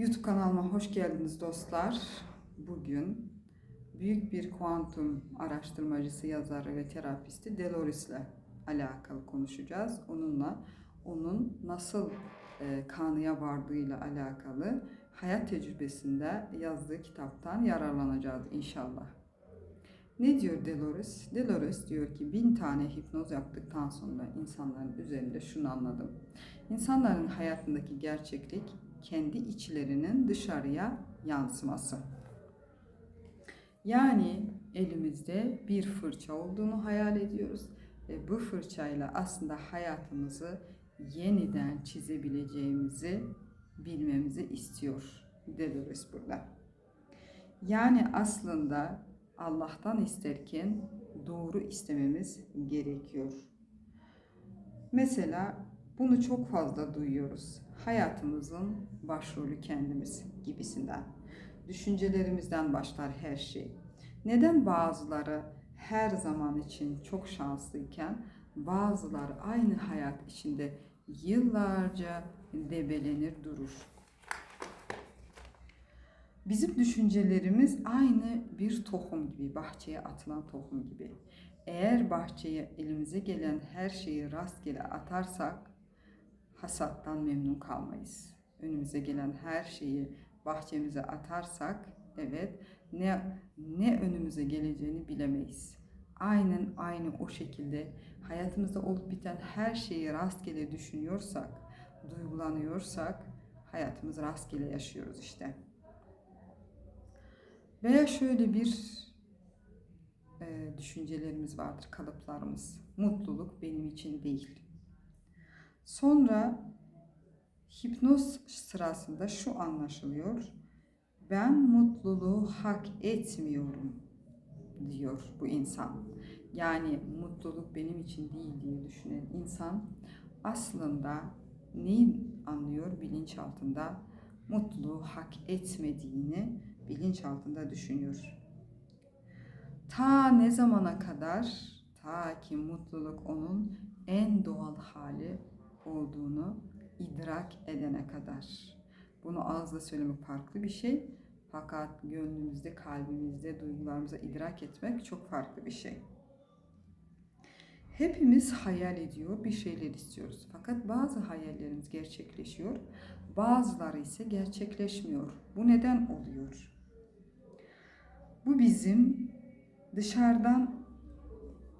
YouTube kanalıma hoş geldiniz dostlar. Bugün büyük bir kuantum araştırmacısı, yazarı ve terapisti Delores ile alakalı konuşacağız. Onunla onun nasıl e, kanıya vardığıyla alakalı hayat tecrübesinde yazdığı kitaptan yararlanacağız inşallah. Ne diyor Delores? Delores diyor ki bin tane hipnoz yaptıktan sonra insanların üzerinde şunu anladım. İnsanların hayatındaki gerçeklik kendi içlerinin dışarıya yansıması. Yani elimizde bir fırça olduğunu hayal ediyoruz ve bu fırçayla aslında hayatımızı yeniden çizebileceğimizi bilmemizi istiyor Delores burada. Yani aslında Allah'tan isterken doğru istememiz gerekiyor. Mesela bunu çok fazla duyuyoruz. Hayatımızın başrolü kendimiz gibisinden. Düşüncelerimizden başlar her şey. Neden bazıları her zaman için çok şanslıyken bazıları aynı hayat içinde yıllarca debelenir durur. Bizim düşüncelerimiz aynı bir tohum gibi, bahçeye atılan tohum gibi. Eğer bahçeye elimize gelen her şeyi rastgele atarsak hasattan memnun kalmayız. Önümüze gelen her şeyi bahçemize atarsak evet ne ne önümüze geleceğini bilemeyiz. Aynen aynı o şekilde hayatımızda olup biten her şeyi rastgele düşünüyorsak, duygulanıyorsak hayatımız rastgele yaşıyoruz işte. Veya şöyle bir e, düşüncelerimiz vardır, kalıplarımız. Mutluluk benim için değil. Sonra hipnoz sırasında şu anlaşılıyor. Ben mutluluğu hak etmiyorum diyor bu insan. Yani mutluluk benim için değil diye düşünen insan aslında neyi anlıyor bilinçaltında? Mutluluğu hak etmediğini bilinçaltında düşünüyor. Ta ne zamana kadar? Ta ki mutluluk onun en doğal hali olduğunu idrak edene kadar. Bunu ağızla söylemek farklı bir şey. Fakat gönlümüzde, kalbimizde, duygularımıza idrak etmek çok farklı bir şey. Hepimiz hayal ediyor, bir şeyler istiyoruz. Fakat bazı hayallerimiz gerçekleşiyor, bazıları ise gerçekleşmiyor. Bu neden oluyor? Bu bizim dışarıdan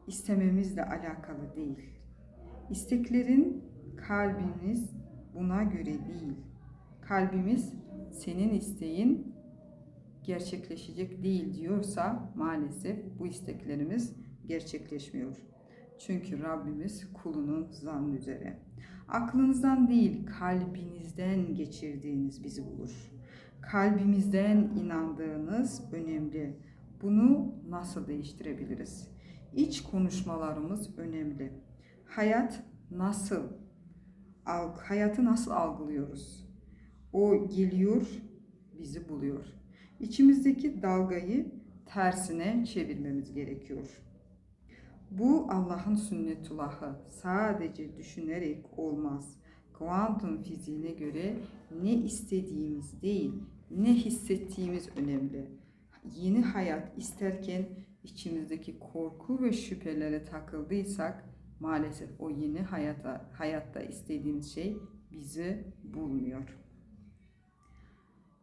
istememizle alakalı değil. İsteklerin kalbimiz buna göre değil. Kalbimiz senin isteğin gerçekleşecek değil diyorsa maalesef bu isteklerimiz gerçekleşmiyor. Çünkü Rabbimiz kulunun zannı üzere. Aklınızdan değil kalbinizden geçirdiğiniz bizi bulur. Kalbimizden inandığınız önemli. Bunu nasıl değiştirebiliriz? İç konuşmalarımız önemli. Hayat nasıl? Hayatı nasıl algılıyoruz? O geliyor, bizi buluyor. İçimizdeki dalgayı tersine çevirmemiz gerekiyor. Bu Allah'ın sünnetullahı. Sadece düşünerek olmaz. Kuantum fiziğine göre ne istediğimiz değil, ne hissettiğimiz önemli. Yeni hayat isterken içimizdeki korku ve şüphelere takıldıysak maalesef o yeni hayata hayatta istediğimiz şey bizi bulmuyor.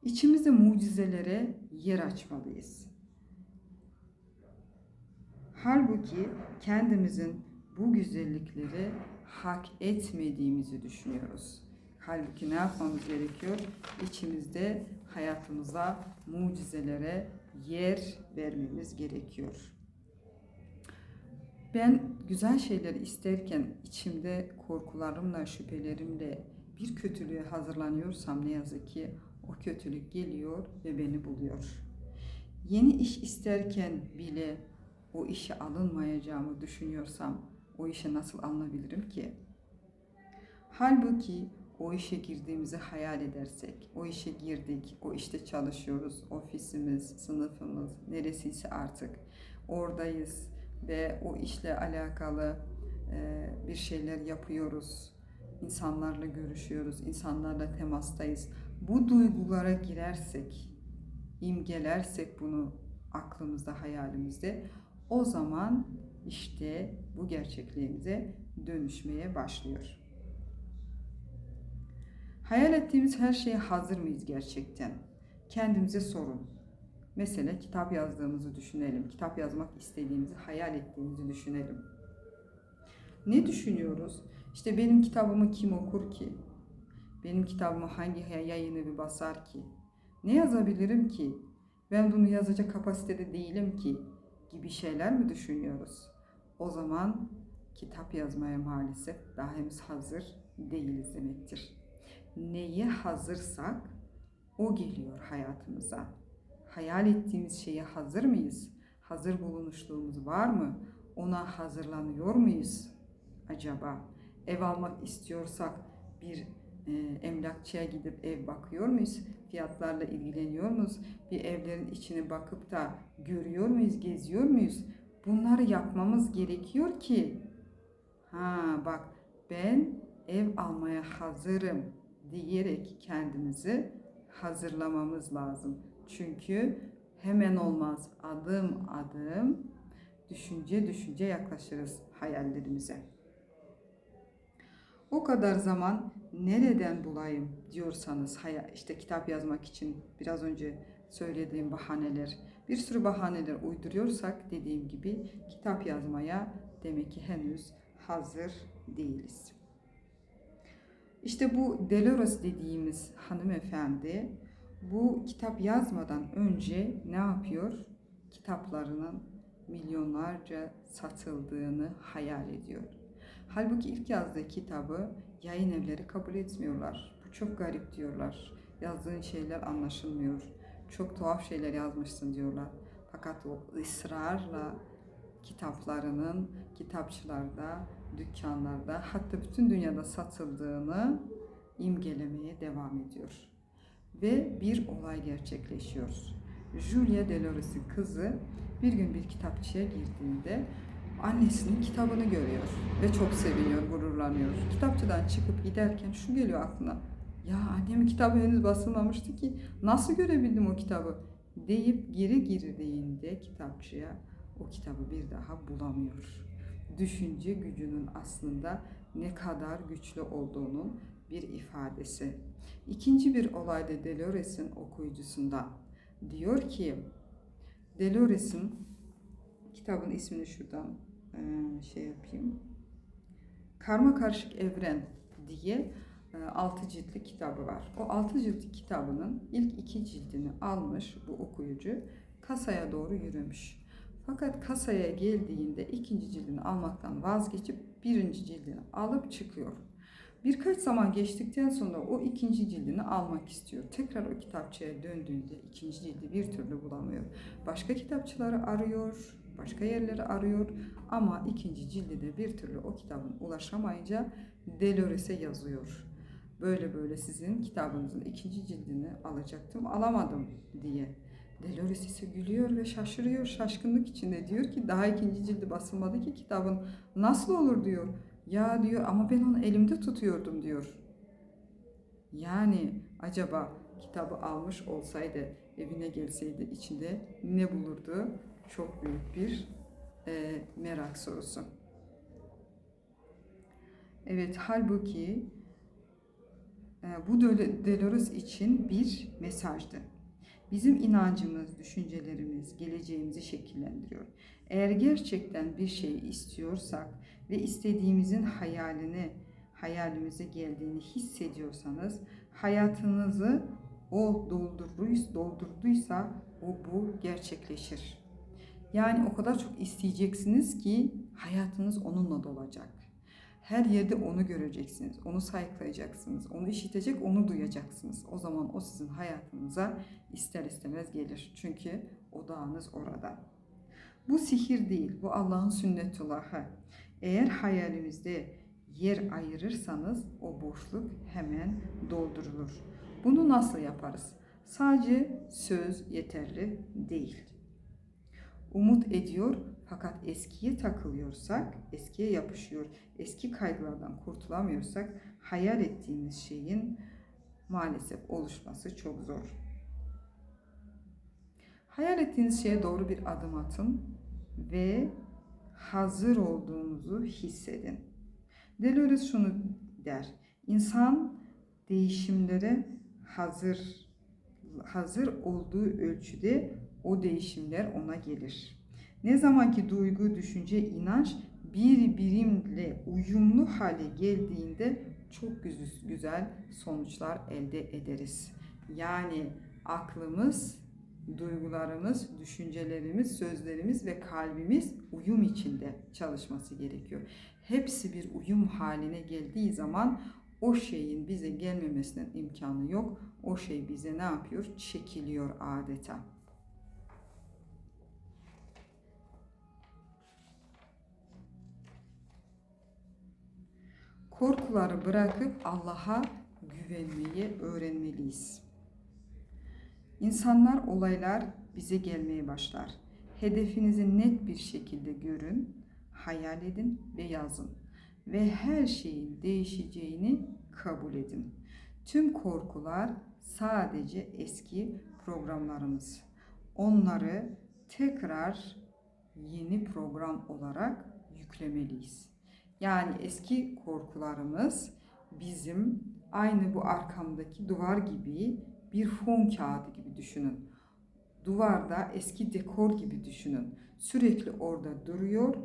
İçimizde mucizelere yer açmalıyız. Halbuki kendimizin bu güzellikleri hak etmediğimizi düşünüyoruz. Halbuki ne yapmamız gerekiyor? İçimizde hayatımıza mucizelere yer vermemiz gerekiyor. Ben güzel şeyleri isterken içimde korkularımla, şüphelerimle bir kötülüğe hazırlanıyorsam ne yazık ki o kötülük geliyor ve beni buluyor. Yeni iş isterken bile o işe alınmayacağımı düşünüyorsam o işe nasıl alınabilirim ki? Halbuki o işe girdiğimizi hayal edersek, o işe girdik, o işte çalışıyoruz, ofisimiz, sınıfımız, neresiyse artık oradayız ve o işle alakalı bir şeyler yapıyoruz insanlarla görüşüyoruz, insanlarla temastayız. Bu duygulara girersek, imgelersek bunu aklımızda, hayalimizde o zaman işte bu gerçekliğimize dönüşmeye başlıyor. Hayal ettiğimiz her şeye hazır mıyız gerçekten? Kendimize sorun. Mesela kitap yazdığımızı düşünelim. Kitap yazmak istediğimizi, hayal ettiğimizi düşünelim. Ne düşünüyoruz? İşte benim kitabımı kim okur ki? Benim kitabımı hangi yayın evi basar ki? Ne yazabilirim ki? Ben bunu yazacak kapasitede değilim ki gibi şeyler mi düşünüyoruz? O zaman kitap yazmaya maalesef daha henüz hazır değiliz demektir. Neye hazırsak o geliyor hayatımıza. Hayal ettiğimiz şeye hazır mıyız? Hazır bulunuşluğumuz var mı? Ona hazırlanıyor muyuz acaba? Ev almak istiyorsak bir e, emlakçıya gidip ev bakıyor muyuz? Fiyatlarla ilgileniyor muyuz? Bir evlerin içine bakıp da görüyor muyuz, geziyor muyuz? Bunları yapmamız gerekiyor ki ha bak ben ev almaya hazırım diyerek kendimizi hazırlamamız lazım. Çünkü hemen olmaz. Adım adım düşünce düşünce yaklaşırız hayallerimize. O kadar zaman nereden bulayım diyorsanız işte kitap yazmak için biraz önce söylediğim bahaneler bir sürü bahaneler uyduruyorsak dediğim gibi kitap yazmaya demek ki henüz hazır değiliz. İşte bu Delores dediğimiz hanımefendi bu kitap yazmadan önce ne yapıyor? Kitaplarının milyonlarca satıldığını hayal ediyor. Halbuki ilk yazdığı kitabı yayın evleri kabul etmiyorlar. Bu çok garip diyorlar. Yazdığın şeyler anlaşılmıyor. Çok tuhaf şeyler yazmışsın diyorlar. Fakat o ısrarla kitaplarının kitapçılarda, dükkanlarda hatta bütün dünyada satıldığını imgelemeye devam ediyor. Ve bir olay gerçekleşiyor. Julia Dolores'in kızı bir gün bir kitapçıya girdiğinde annesinin kitabını görüyor ve çok seviniyor, gururlanıyor. Kitapçıdan çıkıp giderken şu geliyor aklına. Ya annemin kitabı henüz basılmamıştı ki nasıl görebildim o kitabı deyip geri girdiğinde kitapçıya o kitabı bir daha bulamıyor. Düşünce gücünün aslında ne kadar güçlü olduğunun bir ifadesi. İkinci bir olayda Dolores'in okuyucusundan diyor ki Dolores'in kitabın ismini şuradan şey yapayım. Karma Karışık Evren diye altı ciltli kitabı var. O altı ciltli kitabının ilk iki cildini almış bu okuyucu kasaya doğru yürümüş. Fakat kasaya geldiğinde ikinci cildini almaktan vazgeçip birinci cildini alıp çıkıyor. Birkaç zaman geçtikten sonra o ikinci cildini almak istiyor. Tekrar o kitapçıya döndüğünde ikinci cildi bir türlü bulamıyor. Başka kitapçıları arıyor, başka yerleri arıyor ama ikinci cildi de bir türlü o kitabın ulaşamayınca Dolores'e yazıyor. Böyle böyle sizin kitabınızın ikinci cildini alacaktım, alamadım diye. Delores ise gülüyor ve şaşırıyor, şaşkınlık içinde diyor ki daha ikinci cildi basılmadı ki kitabın nasıl olur diyor. Ya diyor ama ben onu elimde tutuyordum diyor. Yani acaba kitabı almış olsaydı, evine gelseydi içinde ne bulurdu? Çok büyük bir e, merak sorusu. Evet, halbuki e, bu Dolores için bir mesajdı. Bizim inancımız, düşüncelerimiz geleceğimizi şekillendiriyor. Eğer gerçekten bir şey istiyorsak ve istediğimizin hayalini, hayalimize geldiğini hissediyorsanız hayatınızı o doldurduysa, o bu gerçekleşir. Yani o kadar çok isteyeceksiniz ki hayatınız onunla dolacak. Her yerde onu göreceksiniz, onu sayıklayacaksınız, onu işitecek, onu duyacaksınız. O zaman o sizin hayatınıza ister istemez gelir. Çünkü odağınız orada. Bu sihir değil, bu Allah'ın sünnetullahı. Eğer hayalimizde yer ayırırsanız o boşluk hemen doldurulur. Bunu nasıl yaparız? Sadece söz yeterli değil. umut ediyor fakat eskiye takılıyorsak, eskiye yapışıyor, eski kaygılardan kurtulamıyorsak hayal ettiğimiz şeyin maalesef oluşması çok zor. Hayal ettiğiniz şeye doğru bir adım atın ve hazır olduğunuzu hissedin. Deleuze şunu der. İnsan değişimlere hazır hazır olduğu ölçüde o değişimler ona gelir. Ne zaman ki duygu, düşünce, inanç bir birimle uyumlu hale geldiğinde çok güzel sonuçlar elde ederiz. Yani aklımız, duygularımız, düşüncelerimiz, sözlerimiz ve kalbimiz uyum içinde çalışması gerekiyor. Hepsi bir uyum haline geldiği zaman o şeyin bize gelmemesinin imkanı yok. O şey bize ne yapıyor? Çekiliyor adeta. Korkuları bırakıp Allah'a güvenmeyi öğrenmeliyiz. İnsanlar, olaylar bize gelmeye başlar. Hedefinizi net bir şekilde görün, hayal edin ve yazın. Ve her şeyin değişeceğini kabul edin. Tüm korkular sadece eski programlarımız. Onları tekrar yeni program olarak yüklemeliyiz. Yani eski korkularımız bizim aynı bu arkamdaki duvar gibi bir fon kağıdı gibi düşünün. Duvarda eski dekor gibi düşünün. Sürekli orada duruyor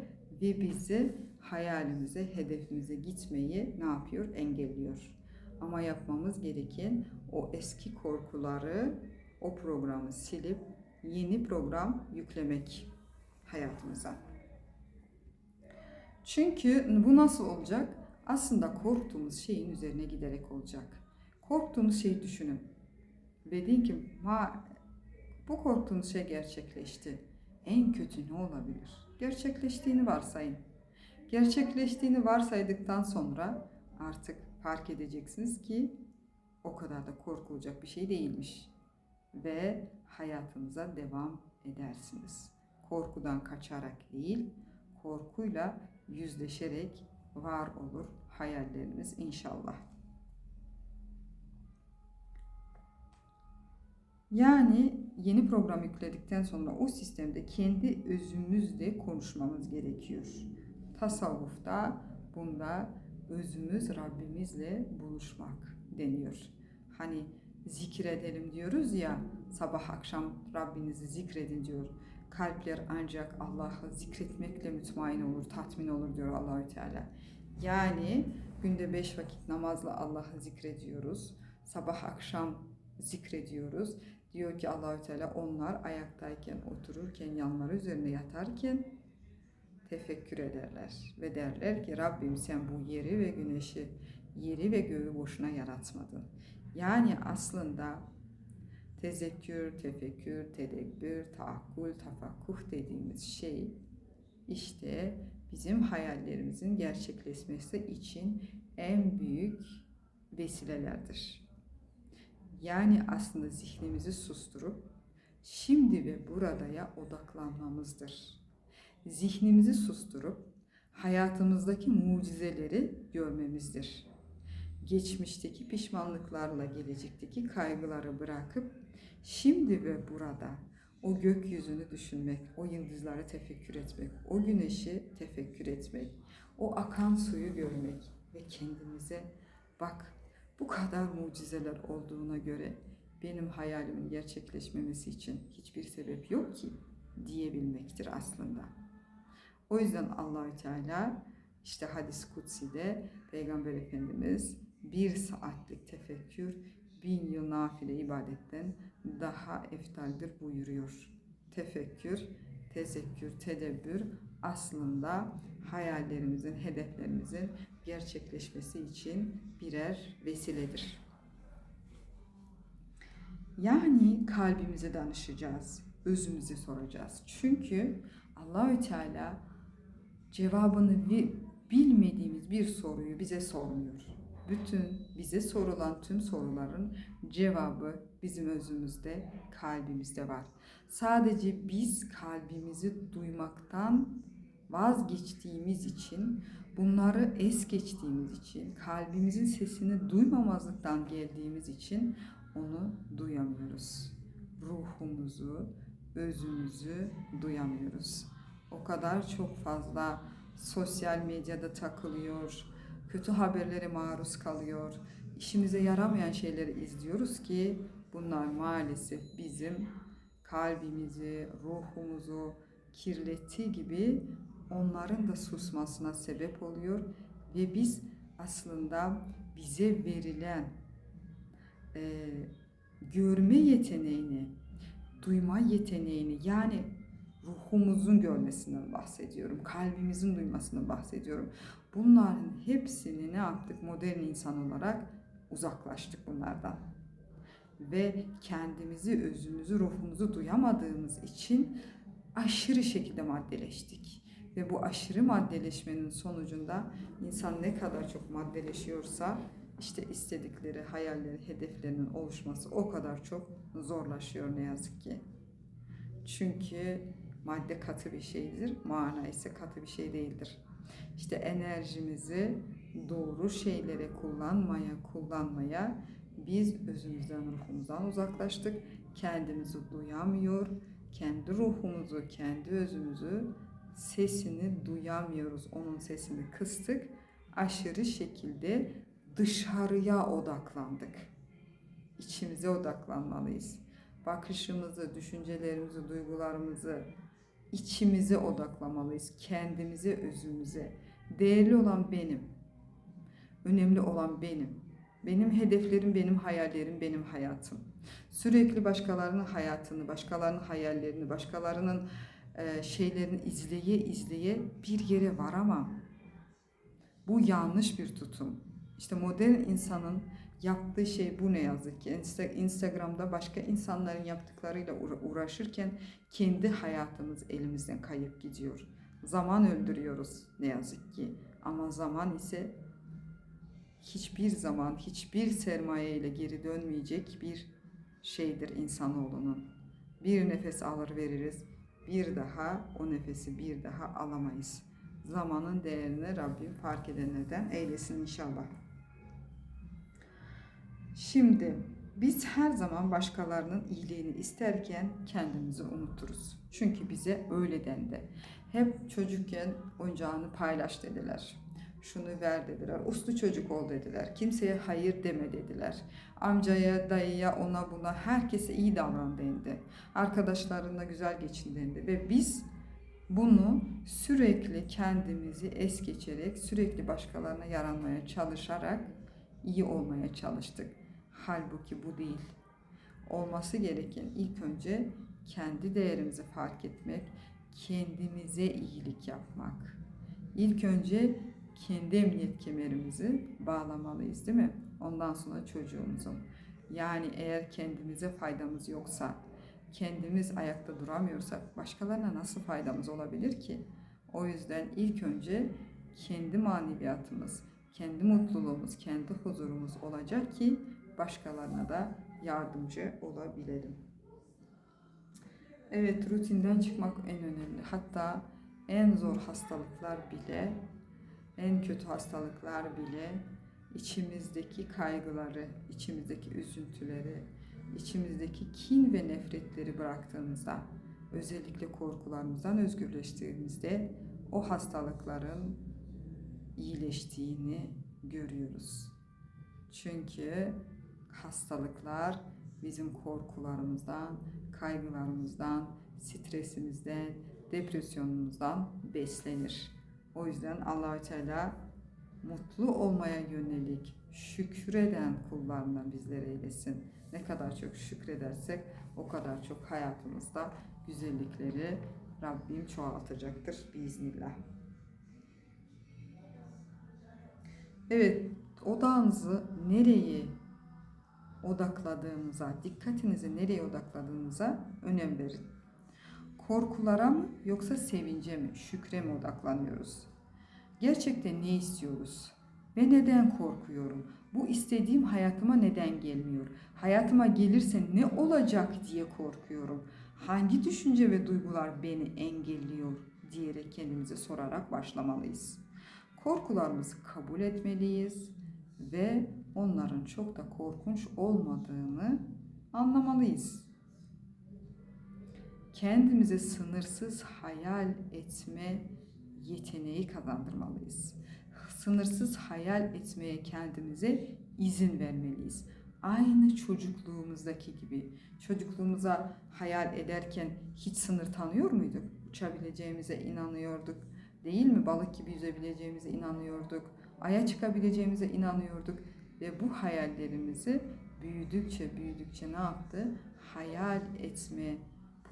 ve bizi hayalimize, hedefimize gitmeyi ne yapıyor? Engelliyor. Ama yapmamız gereken o eski korkuları, o programı silip yeni program yüklemek hayatımıza. Çünkü bu nasıl olacak? Aslında korktuğumuz şeyin üzerine giderek olacak. Korktuğunuz şeyi düşünün. Ve deyin ki ha, bu korktuğunuz şey gerçekleşti. En kötü ne olabilir? Gerçekleştiğini varsayın. Gerçekleştiğini varsaydıktan sonra artık fark edeceksiniz ki o kadar da korkulacak bir şey değilmiş. Ve hayatınıza devam edersiniz. Korkudan kaçarak değil, korkuyla yüzleşerek var olur hayalleriniz inşallah. Yani yeni program yükledikten sonra o sistemde kendi özümüzle konuşmamız gerekiyor. Tasavvufta bunda özümüz Rabbimizle buluşmak deniyor. Hani zikredelim diyoruz ya sabah akşam Rabbinizi zikredin diyor. Kalpler ancak Allah'ı zikretmekle mütmain olur, tatmin olur diyor Allahü Teala. Yani günde beş vakit namazla Allah'ı zikrediyoruz. Sabah akşam zikrediyoruz. Diyor ki Allahü Teala onlar ayaktayken, otururken, yanları üzerine yatarken tefekkür ederler ve derler ki Rabbim sen bu yeri ve güneşi, yeri ve göğü boşuna yaratmadın. Yani aslında tezekkür, tefekkür, tedebbür, taakkul, tafakkuh dediğimiz şey işte bizim hayallerimizin gerçekleşmesi için en büyük vesilelerdir. Yani aslında zihnimizi susturup şimdi ve buradaya odaklanmamızdır. Zihnimizi susturup hayatımızdaki mucizeleri görmemizdir. Geçmişteki pişmanlıklarla gelecekteki kaygıları bırakıp şimdi ve burada o gökyüzünü düşünmek, o yıldızları tefekkür etmek, o güneşi tefekkür etmek, o akan suyu görmek ve kendimize bak bu kadar mucizeler olduğuna göre benim hayalimin gerçekleşmemesi için hiçbir sebep yok ki diyebilmektir aslında. O yüzden Allahü Teala işte hadis kutsi'de Peygamber Efendimiz bir saatlik tefekkür bin yıl nafile ibadetten daha eftaldir buyuruyor. Tefekkür, tezekkür, tedebbür aslında hayallerimizin, hedeflerimizin gerçekleşmesi için birer vesiledir. Yani kalbimize danışacağız, özümüze soracağız. Çünkü Allahü Teala cevabını bilmediğimiz bir soruyu bize sormuyor. bütün bize sorulan tüm soruların cevabı bizim özümüzde, kalbimizde var. Sadece biz kalbimizi duymaktan vazgeçtiğimiz için, bunları es geçtiğimiz için, kalbimizin sesini duymamazlıktan geldiğimiz için onu duyamıyoruz. Ruhumuzu, özümüzü duyamıyoruz. O kadar çok fazla sosyal medyada takılıyor, kötü haberlere maruz kalıyor, işimize yaramayan şeyleri izliyoruz ki bunlar maalesef bizim kalbimizi, ruhumuzu kirlettiği gibi onların da susmasına sebep oluyor ve biz aslında bize verilen e, görme yeteneğini, duyma yeteneğini yani ruhumuzun görmesinden bahsediyorum, kalbimizin duymasından bahsediyorum. Bunların hepsini ne yaptık modern insan olarak uzaklaştık bunlardan. Ve kendimizi, özümüzü, ruhumuzu duyamadığımız için aşırı şekilde maddeleştik. Ve bu aşırı maddeleşmenin sonucunda insan ne kadar çok maddeleşiyorsa işte istedikleri, hayalleri, hedeflerinin oluşması o kadar çok zorlaşıyor ne yazık ki. Çünkü madde katı bir şeydir, mana ise katı bir şey değildir. İşte enerjimizi doğru şeylere kullanmaya, kullanmaya biz özümüzden, ruhumuzdan uzaklaştık. Kendimizi duyamıyor, kendi ruhumuzu, kendi özümüzü, sesini duyamıyoruz. Onun sesini kıstık. Aşırı şekilde dışarıya odaklandık. İçimize odaklanmalıyız. Bakışımızı, düşüncelerimizi, duygularımızı içimize odaklamalıyız. Kendimize, özümüze. Değerli olan benim. Önemli olan benim. Benim hedeflerim, benim hayallerim, benim hayatım. Sürekli başkalarının hayatını, başkalarının hayallerini, başkalarının e, şeylerini izleye izleye bir yere varamam. Bu yanlış bir tutum. İşte modern insanın yaptığı şey bu ne yazık ki. Instagram'da başka insanların yaptıklarıyla uğraşırken kendi hayatımız elimizden kayıp gidiyor. Zaman öldürüyoruz ne yazık ki. Ama zaman ise hiçbir zaman hiçbir sermaye ile geri dönmeyecek bir şeydir insanoğlunun. Bir nefes alır veririz, bir daha o nefesi bir daha alamayız. Zamanın değerini Rabbim fark edenlerden eylesin inşallah. Şimdi biz her zaman başkalarının iyiliğini isterken kendimizi unuturuz. Çünkü bize öyle dendi. Hep çocukken oyuncağını paylaş dediler. Şunu ver dediler. Uslu çocuk ol dediler. Kimseye hayır deme dediler. Amcaya, dayıya, ona buna herkese iyi davran dendi. Arkadaşlarınla güzel geçin dendi. Ve biz bunu sürekli kendimizi es geçerek, sürekli başkalarına yaranmaya çalışarak iyi olmaya çalıştık. Halbuki bu değil. Olması gereken ilk önce kendi değerimizi fark etmek, kendimize iyilik yapmak. İlk önce kendi emniyet kemerimizi bağlamalıyız değil mi? Ondan sonra çocuğumuzun. Yani eğer kendimize faydamız yoksa, kendimiz ayakta duramıyorsak başkalarına nasıl faydamız olabilir ki? O yüzden ilk önce kendi maneviyatımız, kendi mutluluğumuz, kendi huzurumuz olacak ki başkalarına da yardımcı olabilelim. Evet, rutinden çıkmak en önemli. Hatta en zor hastalıklar bile, en kötü hastalıklar bile içimizdeki kaygıları, içimizdeki üzüntüleri, içimizdeki kin ve nefretleri bıraktığımızda, özellikle korkularımızdan özgürleştiğimizde o hastalıkların iyileştiğini görüyoruz. Çünkü hastalıklar bizim korkularımızdan, kaygılarımızdan, stresimizden, depresyonumuzdan beslenir. O yüzden Allahü Teala mutlu olmaya yönelik şükreden kullarından bizlere eylesin. Ne kadar çok şükredersek o kadar çok hayatımızda güzellikleri Rabbim çoğaltacaktır biiznillah. Evet, odağınızı nereye odakladığınıza, dikkatinizi nereye odakladığınıza önem verin. Korkulara mı yoksa sevince mi, şükre mi odaklanıyoruz? Gerçekten ne istiyoruz? Ve neden korkuyorum? Bu istediğim hayatıma neden gelmiyor? Hayatıma gelirse ne olacak diye korkuyorum. Hangi düşünce ve duygular beni engelliyor diyerek kendimize sorarak başlamalıyız. Korkularımızı kabul etmeliyiz ve onların çok da korkunç olmadığını anlamalıyız. Kendimize sınırsız hayal etme yeteneği kazandırmalıyız. Sınırsız hayal etmeye kendimize izin vermeliyiz. Aynı çocukluğumuzdaki gibi. Çocukluğumuza hayal ederken hiç sınır tanıyor muyduk? Uçabileceğimize inanıyorduk. Değil mi? Balık gibi yüzebileceğimize inanıyorduk. Aya çıkabileceğimize inanıyorduk. Ve bu hayallerimizi büyüdükçe büyüdükçe ne yaptı? Hayal etme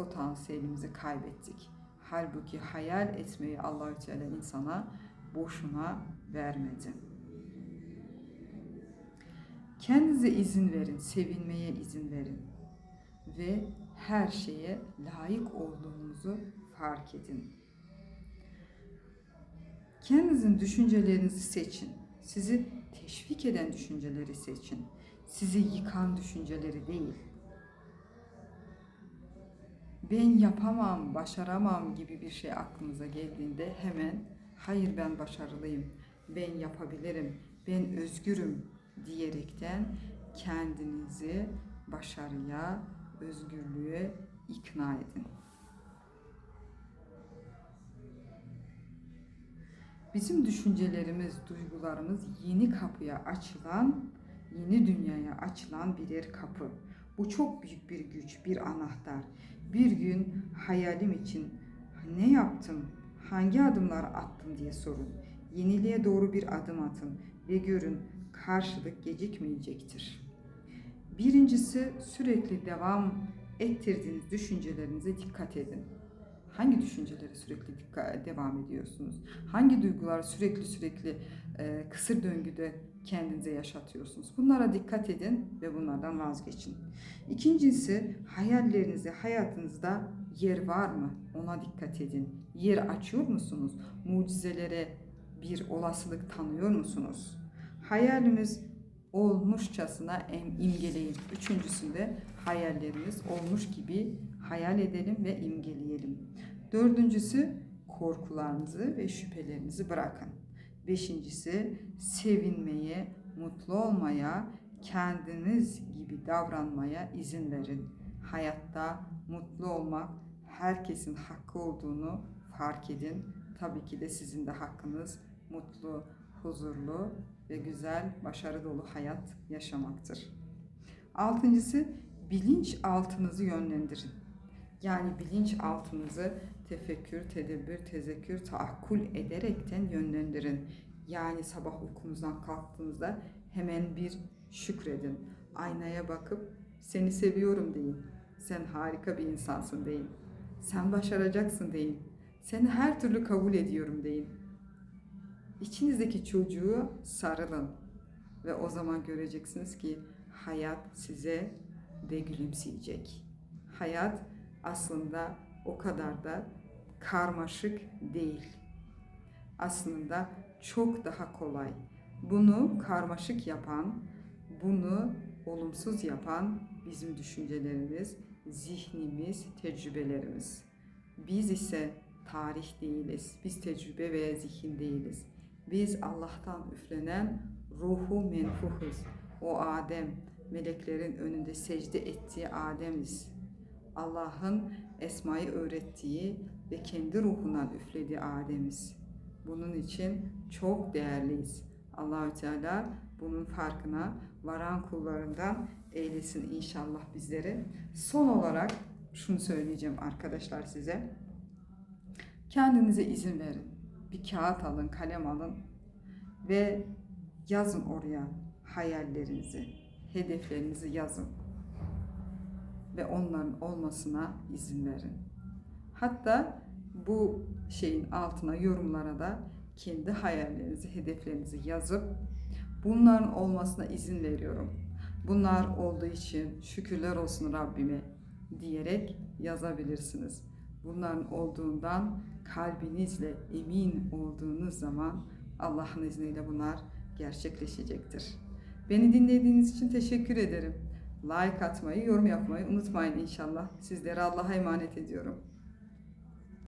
potansiyelimizi kaybettik. Halbuki hayal etmeyi Allahü Teala insana boşuna vermedi. Kendinize izin verin, sevinmeye izin verin ve her şeye layık olduğunuzu fark edin. Kendinizin düşüncelerinizi seçin. Sizi teşvik eden düşünceleri seçin. Sizi yıkan düşünceleri değil. Ben yapamam, başaramam gibi bir şey aklınıza geldiğinde hemen hayır ben başarılıyım, ben yapabilirim, ben özgürüm diyerekten kendinizi başarıya, özgürlüğe ikna edin. Bizim düşüncelerimiz, duygularımız yeni kapıya açılan, yeni dünyaya açılan birer kapı. Bu çok büyük bir güç, bir anahtar. Bir gün hayalim için ne yaptım, hangi adımlar attım diye sorun. Yeniliğe doğru bir adım atın ve görün karşılık gecikmeyecektir. Birincisi sürekli devam ettirdiğiniz düşüncelerinize dikkat edin. Hangi düşüncelere sürekli dikkat, devam ediyorsunuz? Hangi duygular sürekli sürekli e, kısır döngüde kendinize yaşatıyorsunuz? Bunlara dikkat edin ve bunlardan vazgeçin. İkincisi hayallerinize hayatınızda yer var mı? Ona dikkat edin. Yer açıyor musunuz? Mucizelere bir olasılık tanıyor musunuz? Hayalimiz olmuşçasına imgeleyin. Üçüncüsünde hayallerimiz olmuş gibi hayal edelim ve imgeleyelim. Dördüncüsü korkularınızı ve şüphelerinizi bırakın. Beşincisi sevinmeye, mutlu olmaya, kendiniz gibi davranmaya izin verin. Hayatta mutlu olmak herkesin hakkı olduğunu fark edin. Tabii ki de sizin de hakkınız mutlu, huzurlu ve güzel, başarı dolu hayat yaşamaktır. Altıncısı bilinç altınızı yönlendirin. Yani bilinç altınızı tefekkür, tedebbür, tezekkür, taakkul ederekten yönlendirin. Yani sabah uykunuzdan kalktığınızda hemen bir şükredin. Aynaya bakıp seni seviyorum deyin. Sen harika bir insansın deyin. Sen başaracaksın deyin. Seni her türlü kabul ediyorum deyin. İçinizdeki çocuğu sarılın ve o zaman göreceksiniz ki hayat size de gülümseyecek. Hayat aslında o kadar da karmaşık değil. Aslında çok daha kolay. Bunu karmaşık yapan, bunu olumsuz yapan bizim düşüncelerimiz, zihnimiz, tecrübelerimiz. Biz ise tarih değiliz. Biz tecrübe ve zihin değiliz. Biz Allah'tan üflenen ruhu menfuhuz. O Adem, meleklerin önünde secde ettiği Adem'iz. Allah'ın esmayı öğrettiği ve kendi ruhundan üflediği Adem'iz. Bunun için çok değerliyiz. Allahü Teala bunun farkına varan kullarından eylesin inşallah bizleri. Son olarak şunu söyleyeceğim arkadaşlar size. Kendinize izin verin. Bir kağıt alın, kalem alın ve yazın oraya hayallerinizi, hedeflerinizi yazın. Ve onların olmasına izin verin. Hatta bu şeyin altına yorumlara da kendi hayallerinizi, hedeflerinizi yazıp bunların olmasına izin veriyorum. Bunlar olduğu için şükürler olsun Rabbime diyerek yazabilirsiniz. Bunların olduğundan kalbinizle emin olduğunuz zaman Allah'ın izniyle bunlar gerçekleşecektir. Beni dinlediğiniz için teşekkür ederim. Like atmayı, yorum yapmayı unutmayın inşallah. Sizleri Allah'a emanet ediyorum.